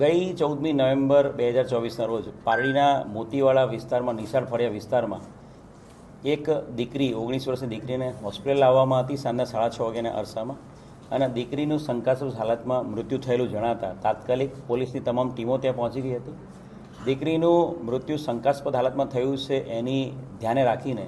ગઈ ચૌદમી નવેમ્બર બે હજાર ચોવીસના રોજ પારડીના મોતીવાળા વિસ્તારમાં, નિશાળ ફળિયા વિસ્તારમાં એક દીકરી, ઓગણીસ વર્ષની દીકરીને હોસ્પિટલ લાવવામાં હતી સાંજના સાડા છ વાગ્યાના અરસામાં અને દીકરીનું શંકાસ્પદ હાલતમાં મૃત્યુ થયેલું જણાતા તાત્કાલિક પોલીસની તમામ ટીમો ત્યાં પહોંચી ગઈ હતી. દીકરીનું મૃત્યુ શંકાસ્પદ હાલતમાં થયું છે એની ધ્યાને રાખીને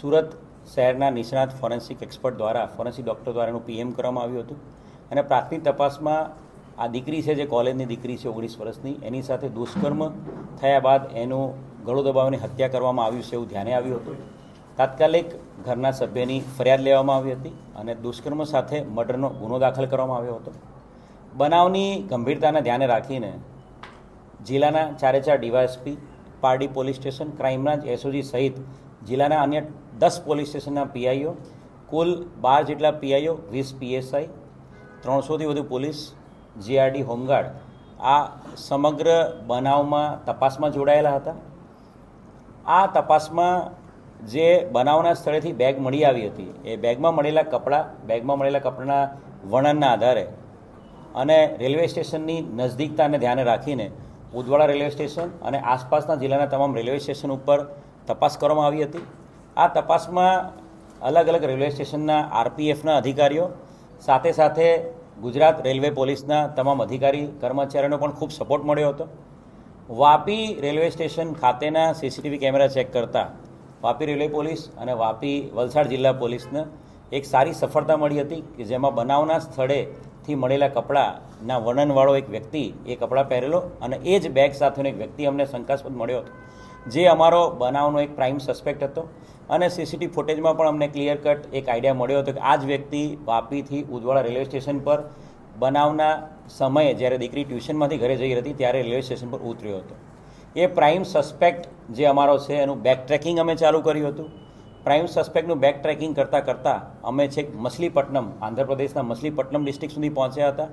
સુરત શહેરના નિષ્ણાત ફોરેન્સિક એક્સપર્ટ દ્વારા, ફોરેન્સિક ડૉક્ટર દ્વારા એનું પીએમ કરવામાં આવ્યું હતું અને પ્રાથમિક તપાસમાં આ દીકરી છે જે કોલેજની દીકરી છે ઓગણીસ વર્ષની, એની સાથે દુષ્કર્મ થયા બાદ એનું ગળું દબાવીને હત્યા કરવામાં આવ્યું છે એવું ધ્યાને આવ્યું હતું. તાત્કાલિક ઘરના સભ્યની ફરિયાદ લેવામાં આવી હતી અને દુષ્કર્મ સાથે મર્ડરનો ગુનો દાખલ કરવામાં આવ્યો હતો. બનાવની ગંભીરતાને ધ્યાને રાખીને જિલ્લાના ચારે ચાર DYSP, Pardi police station crime branch SOG સહિત જિલ્લાના અન્ય દસ પોલીસ સ્ટેશનના પીઆઈઓ, કુલ બાર જેટલા પીઆઈઓ, વીસ પીએસઆઈ, ત્રણસોથી વધુ પોલીસ જીઆરડી હોમગાર્ડ આ સમગ્ર બનાવમાં તપાસમાં જોડાયેલા હતા. આ તપાસમાં જે બનાવના સ્થળેથી બેગ મળી આવી હતી, એ બેગમાં મળેલા કપડાં, બેગમાં મળેલા કપડાના વર્ણનના આધારે અને રેલવે સ્ટેશનની નજદીકતાને ધ્યાને રાખીને ઉદવાડા રેલવે સ્ટેશન અને આસપાસના જિલ્લાના તમામ રેલવે સ્ટેશન ઉપર તપાસ કરવામાં આવી હતી. આ તપાસમાં અલગ અલગ રેલવે સ્ટેશનના આરપીએફના અધિકારીઓ સાથે સાથે ગુજરાત રેલવે પોલીસના તમામ અધિકારી, કર્મચારીઓનો પણ ખૂબ સપોર્ટ મળ્યો હતો. વાપી રેલવે સ્ટેશન ખાતેના સીસીટીવી કેમેરા ચેક કરતા વાપી રેલવે પોલીસ અને વાપી વલસાડ જિલ્લા પોલીસને એક સારી સફળતા મળી હતી કે જેમાં બનાવના સ્થળેથી મળેલા કપડાના વર્ણનવાળો એક વ્યક્તિ એ કપડાં પહેરેલો અને એ જ બેગ સાથેનો એક વ્યક્તિ અમને શંકાસ્પદ મળ્યો હતો. જે અમારો બનાવનો એક પ્રાઇમ સસ્પેક્ટ હતો. અને સીસીટીવી ફૂટેજમાં પણ અમને ક્લિયર કટ એક આઈડિયા મળ્યો હતો કે આ જ વ્યક્તિ વાપીથી ઉદવાડા રેલવે સ્ટેશન પર બનાવના સમયે જ્યારે દીકરી ટ્યુશનમાંથી ઘરે જઈ હતી ત્યારે રેલવે સ્ટેશન પર ઉતર્યો હતો. એ પ્રાઇમ સસ્પેક્ટ જે અમારો છે એનું બેક ટ્રેકિંગ અમે ચાલુ કર્યું હતું. પ્રાઇમ સસ્પેક્ટનું બેક ટ્રેકિંગ કરતાં કરતાં અમે છેક મછલીપટ્ટનમ, આંધ્રપ્રદેશના મછલીપટ્ટનમ ડિસ્ટ્રિક્ટ સુધી પહોંચ્યા હતા.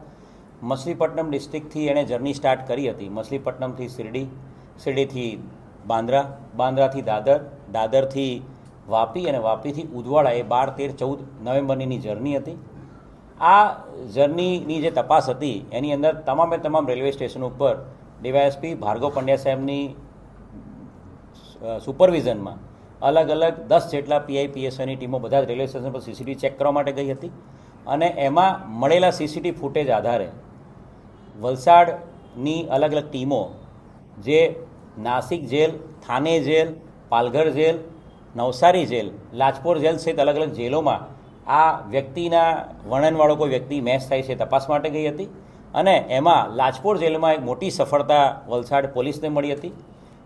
મછલીપટ્ટનમ ડિસ્ટ્રિક્ટથી એણે જર્ની સ્ટાર્ટ કરી હતી. મછલીપટ્ટનમથી શિરડી, શિરડીથી બાંદ્રા, બાંદ્રાથી દાદર, દાદરથી વાપી અને વાપીથી ઉદવાડા એ બાર, તેર, ચૌદ નવેમ્બરની જર્ની હતી. આ જર્નીની જે તપાસ હતી, એની અંદર તમામે તમામ રેલવે સ્ટેશન ઉપર ડીવાયએસપી ભાર્ગવ પંડ્યા સાહેબની સુપરવિઝનમાં અલગ અલગ દસ જેટલા પીઆઈ પીએસઆઈની ટીમો બધા જ રેલવે સ્ટેશન પર સીસીટીવી ચેક કરવા માટે ગઈ હતી. અને એમાં મળેલા સીસીટીવી ફૂટેજ આધારે વલસાડની અલગ અલગ ટીમો જે Nashik jail, Thane jail, Palghar jail, Navsari jail, Lajpor jail સહિત અલગ અલગ જેલોમાં આ વ્યક્તિના વર્ણનવાળો કોઈ વ્યક્તિ મેચ થાય છે તપાસ માટે ગઈ હતી. અને એમાં લાજપોર જેલમાં એક મોટી સફળતા વલસાડ પોલીસને મળી હતી.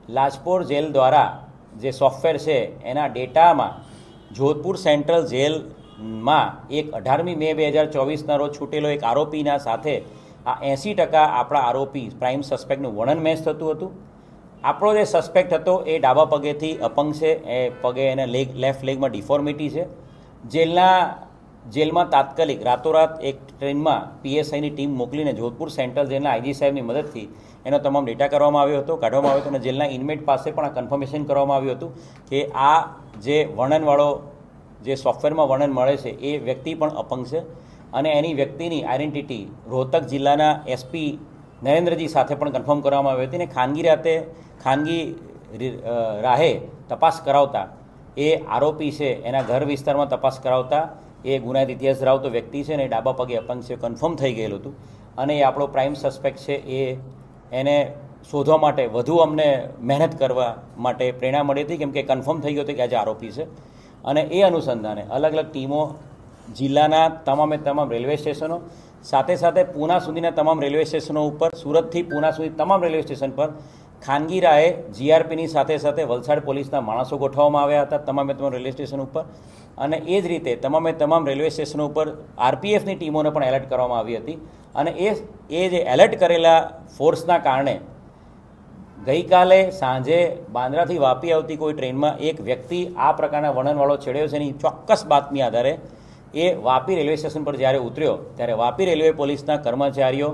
લાજપોર જેલ દ્વારા જે સોફ્ટવેર છે એના ડેટામાં જોધપુર સેન્ટ્રલ જેલમાં એક અઢારમી મે બે હજાર ચોવીસના રોજ છૂટેલો એક આરોપીના સાથે આ એંસી ટકા આપણા આરોપી પ્રાઇમ સસ્પેક્ટનું વર્ણન મેચ થતું હતું. આપણો જે સસ્પેક્ટ હતો એ ડાબા પગેથી અપંગ છે. એ પગે એને લેગ લેફ્ટ લેગમાં ડિફોર્મિટી છે. જેલના, જેલમાં તાત્કાલિક રાતોરાત એક ટ્રેનમાં પીએસઆઈની ટીમ મોકલીને જોધપુર સેન્ટ્રલ જેલના આઈજી સાહેબની મદદથી એનો તમામ ડેટા કરવામાં આવ્યો હતો, કાઢવામાં આવ્યો હતો અને જેલના ઇનમેટ પાસે પણ આ કન્ફર્મેશન કરવામાં આવ્યું હતું કે આ જે વર્ણનવાળો જે સોફ્ટવેરમાં વર્ણન મળે છે, એ વ્યક્તિ પણ અપંગ છે. અને એની વ્યક્તિની આઈડેન્ટિટી રોહતક જિલ્લાના એસપી નરેન્દ્રજી સાથે પણ કન્ફર્મ કરવામાં આવી હતી અને ખાનગી રાતે ખાનગી રાહે તપાસ કરાવતા એ આરોપી છે, એના ઘર વિસ્તારમાં તપાસ કરાવતા એ ગુનાહિત ઇતિહાસ ધરાવતો વ્યક્તિ છે ને એ ડાબા પગે અપંગ છે કન્ફર્મ થઈ ગયેલું હતું. અને એ આપણો પ્રાઇમ સસ્પેક્ટ છે, એ એને શોધવા માટે વધુ અમને મહેનત કરવા માટે પ્રેરણા મળી હતી, કેમ કે કન્ફર્મ થઈ ગયું હતું કે આજે આરોપી છે. અને એ અનુસંધાને અલગ અલગ ટીમો જિલ્લાના તમામે તમામ રેલવે સ્ટેશનો સાથે સાથે પૂના સુધીના તમામ રેલવે સ્ટેશનો ઉપર, સુરતથી પૂના સુધી તમામ રેલવે સ્ટેશન પર ખાનગી રાહે જીઆરપીની સાથે સાથે વલસાડ પોલીસના માણસો ગોઠવવામાં આવ્યા હતા, તમામે તમામ રેલવે સ્ટેશન ઉપર. અને એ જ રીતે તમામે તમામ રેલવે સ્ટેશનો ઉપર આરપીએફની ટીમોને પણ એલર્ટ કરવામાં આવી હતી. અને એ એ જે એલર્ટ કરેલા ફોર્સના કારણે ગઈકાલે સાંજે બાંદ્રાથી વાપી આવતી કોઈ ટ્રેનમાં એક વ્યક્તિ આ પ્રકારના વર્ણનવાળો છેડ્યો છે એની ચોક્કસ બાતમી આધારે એ વાપી રેલવે સ્ટેશન પર જ્યારે ઉતર્યો, ત્યારે વાપી રેલવે પોલીસના કર્મચારીઓ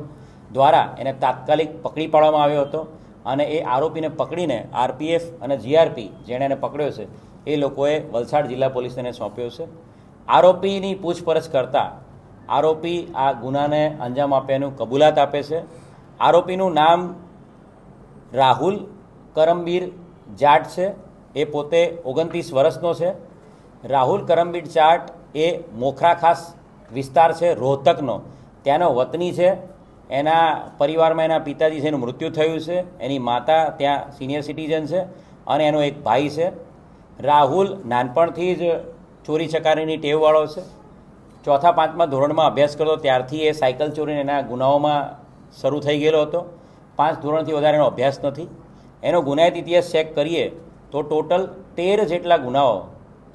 દ્વારા એને તાત્કાલિક પકડી પાડવામાં આવ્યો હતો અને એ આરોપીને પકડીને આરપીએફ અને જીઆરપી જેણે એને પકડ્યો છે, એ લોકોએ વલસાડ જિલ્લા પોલીસને સોંપ્યો છે. આરોપીની પૂછપરછ કરતાં આરોપી આ ગુનાને અંજામ આપ્યાનું કબૂલાત આપે છે. આરોપીનું નામ રાહુલ કરમબીર જાટ છે. એ પોતે ઓગણત્રીસ વર્ષનો છે. રાહુલ કરમબીર જાટ એ મોખરા ખાસ વિસ્તાર છે, રોહતકનો. ત્યાંનો વતની છે. એના પરિવારમાં એના પિતાજી છે, એનું મૃત્યુ થયું છે. એની માતા ત્યાં સિનિયર સિટીઝન છે અને એનો એક ભાઈ છે. રાહુલ નાનપણથી જ ચોરી ચકારીની ટેવવાળો છે. ચોથા પાંચમા ધોરણમાં અભ્યાસ કરતો, ત્યારથી એ સાયકલ ચોરીને એના ગુનાઓમાં શરૂ થઈ ગયેલો હતો. પાંચ ધોરણથી વધારે એનો અભ્યાસ નથી. એનો ગુનાહિત ઇતિહાસ ચેક કરીએ તો ટોટલ તેર જેટલા ગુનાઓ,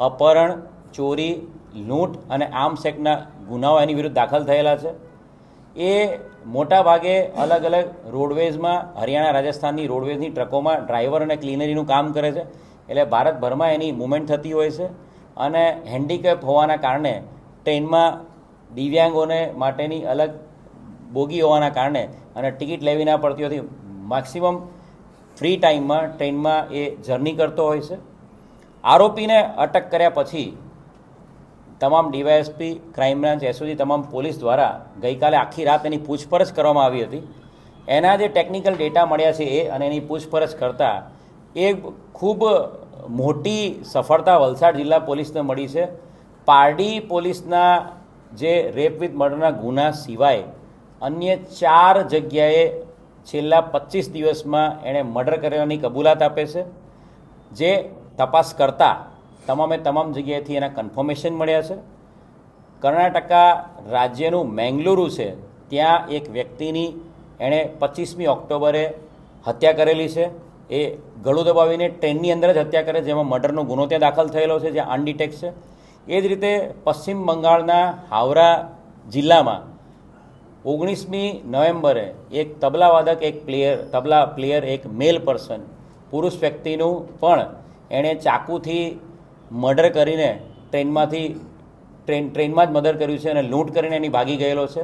અપહરણ, ચોરી લૂંટ અને આર્મ્સ એક્ટના ગુનાઓ એની વિરુદ્ધ દાખલ થયેલા છે. એ મોટા ભાગે અલગ અલગ રોડવેઝમાં, હરિયાણા, રાજસ્થાનની રોડવેઝની ટ્રકોમાં ડ્રાઈવર અને ક્લીનરીનું કામ કરે છે. એટલે ભારતભરમાં એની મુવમેન્ટ થતી હોય છે અને હેન્ડીકેપ હોવાના કારણે, ટ્રેનમાં દિવ્યાંગોને માટેની અલગ બોગી હોવાના કારણે અને ટિકિટ લેવી ના પડતી હોતી મેક્સિમમ ફ્રી ટાઈમમાં ટ્રેનમાં એ જર્ની કરતો હોય છે. આરોપીને અટક કર્યા પછી તમામ ડીવાયએસપી, ક્રાઇમ બ્રાન્ચ, એસઓજી, તમામ પોલીસ દ્વારા ગઈકાલે આખી રાત એની પૂછપરછ કરવામાં આવી હતી. એના જે ટેકનિકલ ડેટા મળ્યા છે એ અને એની પૂછપરછ કરતાં એ ખૂબ મોટી સફળતા વલસાડ જિલ્લા પોલીસને મળી છે. પારડી પોલીસના જે રેપ વિથ મર્ડરના ગુના સિવાય અન્ય ચાર જગ્યાએ છેલ્લા પચીસ દિવસમાં એણે મર્ડર કરવાની કબૂલાત આપે છે. જે તપાસ કરતા તમામે તમામ જગ્યાએથી એના કન્ફર્મેશન મળ્યા છે. કર્ણાટકા રાજ્યનું મેંગલુરુ છે, ત્યાં એક વ્યક્તિની એણે પચીસમી ઓક્ટોબરે હત્યા કરેલી છે. એ ગળું દબાવીને ટ્રેનની અંદર જ હત્યા કરે, જેમાં મર્ડરનો ગુનો ત્યાં દાખલ થયેલો છે, જે અનડિટેક છે. એ જ રીતે પશ્ચિમ બંગાળના હાવરા જિલ્લામાં ઓગણીસમી નવેમ્બરે એક તબલાવાદક, એક પ્લેયર, તબલા પ્લેયર, એક મેલ પર્સન પુરુષ વ્યક્તિનું પણ એણે ચાકુથી મર્ડર કરીને ટ્રેનમાંથી, ટ્રેન, ટ્રેનમાં જ મર્ડર કર્યું છે અને લૂંટ કરીને એની ભાગી ગયેલો છે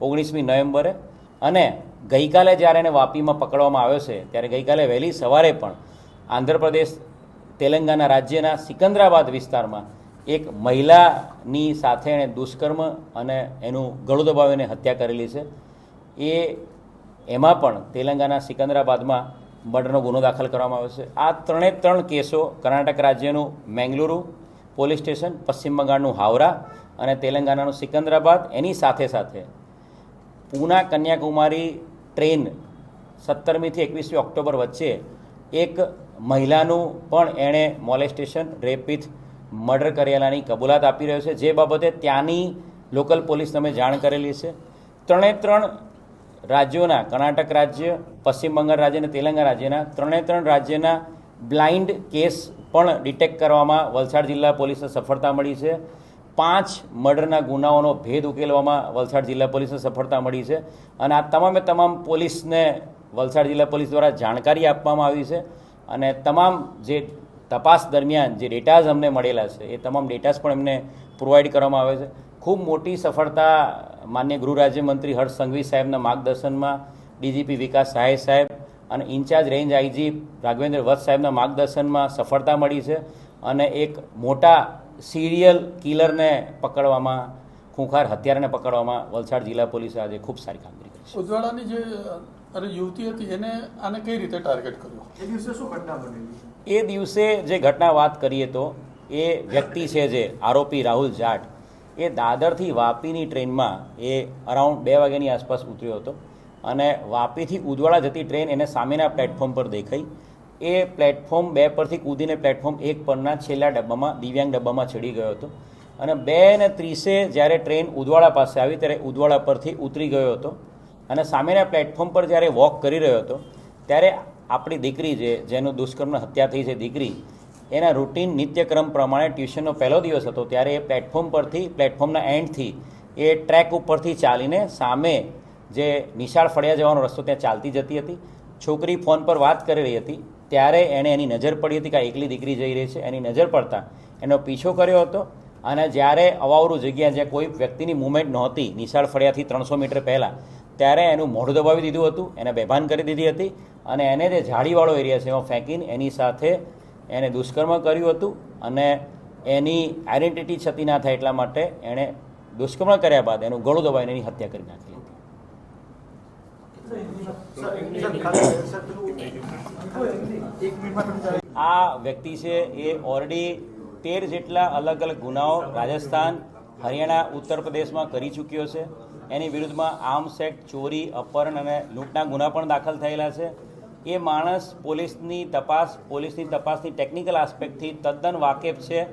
ઓગણીસમી નવેમ્બરે. અને ગઈકાલે જ્યારે એને વાપીમાં પકડવામાં આવ્યો છે, ત્યારે ગઈકાલે વહેલી સવારે પણ આંધ્રપ્રદેશ, તેલંગાના રાજ્યના સિકંદરાબાદ વિસ્તારમાં એક મહિલાની સાથે એણે દુષ્કર્મ અને એનું ગળું દબાવીને હત્યા કરેલી છે. એ, એમાં પણ તેલંગાના સિકંદરાબાદમાં મર્ડરનો ગુનો દાખલ કરવામાં આવ્યો છે. આ ત્રણે ત્રણ કેસો કર્ણાટક રાજ્યનું મેંગલુરુ પોલીસ સ્ટેશન, પશ્ચિમ બંગાળનું હાવરા અને તેલંગાનાનું સિકંદરાબાદ. એની સાથે સાથે પૂના કન્યાકુમારી ટ્રેન સત્તરમીથી એકવીસમી ઓક્ટોબર વચ્ચે એક મહિલાનું પણ એણે મોલેસ્ટેશન, રેપ વિથ મર્ડર કરેલાની કબૂલાત આપી રહ્યો છે. જે બાબતે ત્યાંની લોકલ પોલીસ તમે જાણ કરેલી છે. ત્રણે ત્રણ રાજ્યોના, કર્ણાટક રાજ્ય, પશ્ચિમ બંગાળ રાજ્ય અને તેલંગાણા રાજ્યના ત્રણે ત્રણ રાજ્યના બ્લાઇન્ડ કેસ પણ ડિટેક્ટ કરવામાં વલસાડ જિલ્લા પોલીસને સફળતા મળી છે. પાંચ મર્ડરના ગુનાઓનો ભેદ ઉકેલવામાં વલસાડ જિલ્લા પોલીસને સફળતા મળી છે. અને આ તમામે તમામ પોલીસને વલસાડ જિલ્લા પોલીસ દ્વારા જાણકારી આપવામાં આવી છે. અને તમામ જે તપાસ દરમિયાન જે ડેટાઝ અમને મળેલા છે, એ તમામ ડેટાઝ પણ એમને પ્રોવાઈડ કરવામાં આવે છે. ખૂબ મોટી સફળતા માન્ય ગૃહ રાજ્યમંત્રી હર્ષ સંઘવી સાહેબના માર્ગદર્શનમાં ડીજીપી વિકાસ સહાય સાહેબ અને in-charge range IG Raghvendra Vats સાહેબના માર્ગદર્શનમાં સફળતા મળી છે અને એક મોટા સિરિયલ કિલરને પકડવામાં ખૂંખાર હત્યારાને પકડવામાં વલસાડ જિલ્લા પોલીસે આજે ખૂબ સારી કામગીરી કરી છે. ઉજવાળાની જે અરે યુવતી હતી એને આને કઈ રીતે ટાર્ગેટ કર્યો? એ દિવસે શું ઘટના બનેલી એ દિવસે જે ઘટના વાત કરીએ તો એ વ્યક્તિ છે જે આરોપી રાહુલ જાટ એ દાદરથી વાપીની ટ્રેનમાં એ અરાઉન્ડ બે વાગ્યાની આસપાસ ઉતર્યો હતો અને વાપીથી ઉદવાડા જતી ટ્રેન એને સામેના પ્લેટફોર્મ પર દેખાઈ. એ પ્લેટફોર્મ બે પરથી કૂદીને પ્લેટફોર્મ એક પરના છેલ્લા ડબ્બામાં, દિવ્યાંગ ડબ્બામાં ચડી ગયો હતો. અને બે ને ત્રીસે જ્યારે ટ્રેન ઉદવાડા પાસે આવી ત્યારે ઉદવાડા પરથી ઉતરી ગયો હતો. અને સામેના પ્લેટફોર્મ પર જ્યારે વોક કરી રહ્યો હતો, ત્યારે આપણી દીકરી જે, જેનું દુષ્કર્મ હત્યા થઈ છે દીકરી એના રૂટીન નિત્યક્રમ પ્રમાણે ટ્યુશનનો પહેલો દિવસ હતો ત્યારે એ પ્લેટફોર્મ પરથી પ્લેટફોર્મના એન્ડથી એ ટ્રેક ઉપરથી ચાલીને સામે જે નિશાળ ફળિયા જવાનો રસ્તો ત્યાં ચાલતી જતી હતી. છોકરી ફોન પર વાત કરી રહી હતી. ત્યારે એણે એની નજર પડી હતી કે આ એકલી દીકરી જઈ રહી છે. એની નજર પડતા એનો પીછો કર્યો હતો અને જ્યારે અવાવરું જગ્યા જ્યાં કોઈ વ્યક્તિની મૂવમેન્ટ નહોતી, નિશાળ ફળિયાથી ત્રણસો મીટર પહેલાં, ત્યારે એનું મોઢું દબાવી દીધું હતું. એને બેભાન કરી દીધી હતી અને એને જે ઝાડીવાળો એરિયા છે એમાં ફેંકીને એની સાથે એને દુષ્કર્મ કર્યું હતું અને એની આઈડેન્ટિટી છતી ના થાય એટલા માટે એણે દુષ્કર્મ કર્યા બાદ એનું ગળું દબાવીને એની હત્યા કરી નાખી હતી. આ વ્યક્તિ છે એ ઓલરેડી તેર જેટલા અલગ અલગ ગુનાઓ રાજસ્થાન, હરિયાણા, ઉત્તર પ્રદેશમાં કરી ચૂક્યો છે. એની વિરુદ્ધમાં આર્મ્સ એક્ટ, ચોરી, અપહરણ અને લૂંટના ગુના પણ દાખલ થયેલા છે. એ માણસ પોલીસની તપાસ, પોલીસની તપાસની ટેકનિકલ આસ્પેક્ટથી તદ્દન વાકેફ છે.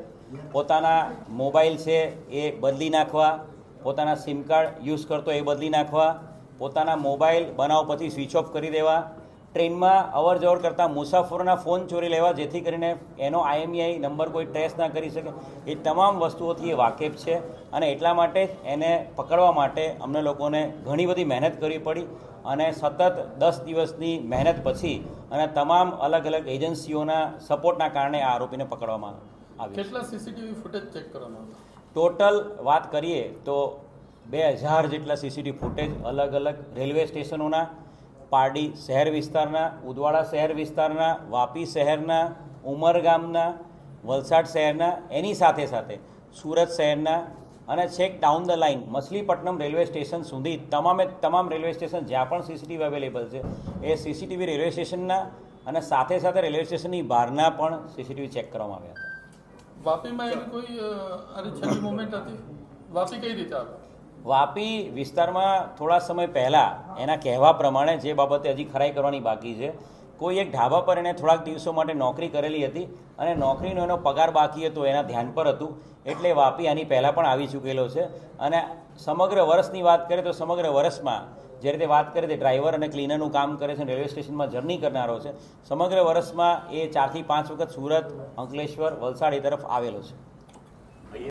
પોતાના મોબાઈલ છે એ બદલી નાખવા, પોતાના સિમ કાર્ડ યુઝ કરતો એ બદલી નાખવા, પોતાના મોબાઈલ બનાવ પછી સ્વિચ ઓફ કરી દેવા ટ્રેનમાં અવર જવર કરતા મુસાફરોના ફોન ચોરી લેવા જેથી કરીને એનો આઈએમઈઆઈ નંબર કોઈ ટ્રેસ ના કરી શકે. એ તમામ વસ્તુઓથી એ વાકેફ છે અને એટલા માટે એને પકડવા માટે અમને લોકોને ઘણી બધી મહેનત કરવી પડી અને સતત દસ દિવસની મહેનત પછી અને તમામ અલગ અલગ એજન્સીઓના સપોર્ટના કારણે આ આરોપીને પકડવામાં આવ્યો. કેટલા સીસીટીવી ફૂટેજ ચેક કરવામાં ટોટલ વાત કરીએ તો બે હજાર જેટલા સીસીટીવી ફૂટેજ અલગ અલગ રેલવે સ્ટેશનોના પારડી શહેર વિસ્તારના, ઉદવાડા શહેર વિસ્તારના, વાપી શહેરના ઉમરગામના વલસાડ શહેરના, એની સાથે સાથે સુરત શહેરના અને છેક down the line Machilipatnam railway station સુધી તમામે તમામ રેલવે સ્ટેશન જ્યાં પણ સીસીટીવી અવેલેબલ છે, એ સીસીટીવી રેલવે સ્ટેશનના અને સાથે સાથે રેલવે સ્ટેશનની બહારના પણ સીસીટીવી ચેક કરવામાં આવ્યા હતા. વાપીમાં કોઈ મોમેન્ટ હતી? વાપી કઈ રીતે આવ્યો? વાપી વિસ્તારમાં થોડા સમય પહેલાં એના કહેવા પ્રમાણે જે બાબતે હજી ખરાઈ કરવાની બાકી છે, કોઈ એક ઢાબા પર એણે થોડાક દિવસો માટે નોકરી કરેલી હતી અને નોકરીનો એનો પગાર બાકી હતો એના ધ્યાન પર હતું, એટલે વાપી આની પહેલાં પણ આવી ચૂકેલો છે. અને સમગ્ર વર્ષની વાત કરીએ તો સમગ્ર વર્ષમાં, જે રીતે વાત કરીએ તે ડ્રાઈવર અને ક્લીનરનું કામ કરે છે, રેલવે સ્ટેશનમાં જર્ની કરનારો છે. સમગ્ર વર્ષમાં એ ચારથી પાંચ વખત સુરત, અંકલેશ્વર, વલસાડ એ તરફ આવેલો છે.